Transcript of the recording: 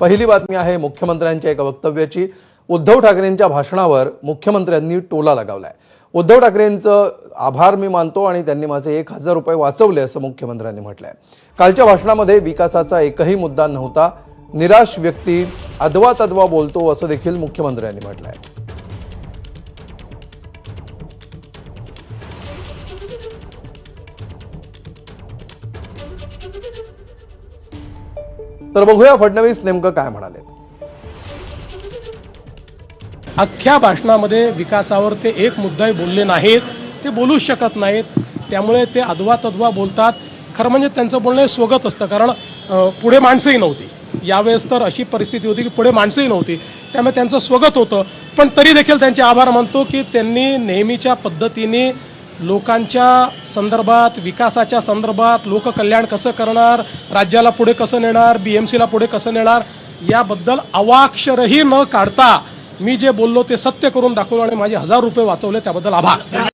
पहिली बातमी आहे मुख्यमंत्र्यांच्या एका वक्तव्याची. उद्धव ठाकरेंच्या भाषणावर मुख्यमंत्र्यांनी टोला लगावलाय. उद्धव ठाकरेंचं आभार मी मानतो आणि त्यांनी माझे एक हजार रुपये वाचवले असं मुख्यमंत्र्यांनी म्हटलंय. कालच्या भाषणामध्ये विकासाचा एकही मुद्दा नव्हता. निराश व्यक्ती अदवा तदवा बोलतो असं देखील मुख्यमंत्र्यांनी म्हटलंय. तर बघूया फडणवीस नेमकं काय म्हणाले. अख्ख्या भाषणामध्ये विकासावर ते एक मुद्दाही बोलले नाहीत ते बोलूच शकत नाहीत त्यामुळे ते अदवा तद्वा बोलतात. खरं म्हणजे त्यांचं बोलणं हे स्वगत असतं कारण पुढे माणसंही नव्हती. यावेळेस तर अशी परिस्थिती होती की पुढे माणसंही नव्हती. त्यामुळे त्यांचं स्वगत होतं. पण तरी देखील त्यांचे आभार मानतो की त्यांनी नेहमीच्या पद्धतीने लोकांच्या संदर्भात विकासाच्या संदर्भात लोककल्याण कसं करणार राज्याला पुढे कसं नेणार बीएमसीला पुढे कसं नेणार याबद्दल अवाक्षरही न काढता मी जे बोललो ते सत्य करून दाखवलं आणि माझे हजार रुपये वाचवले त्याबद्दल आभार.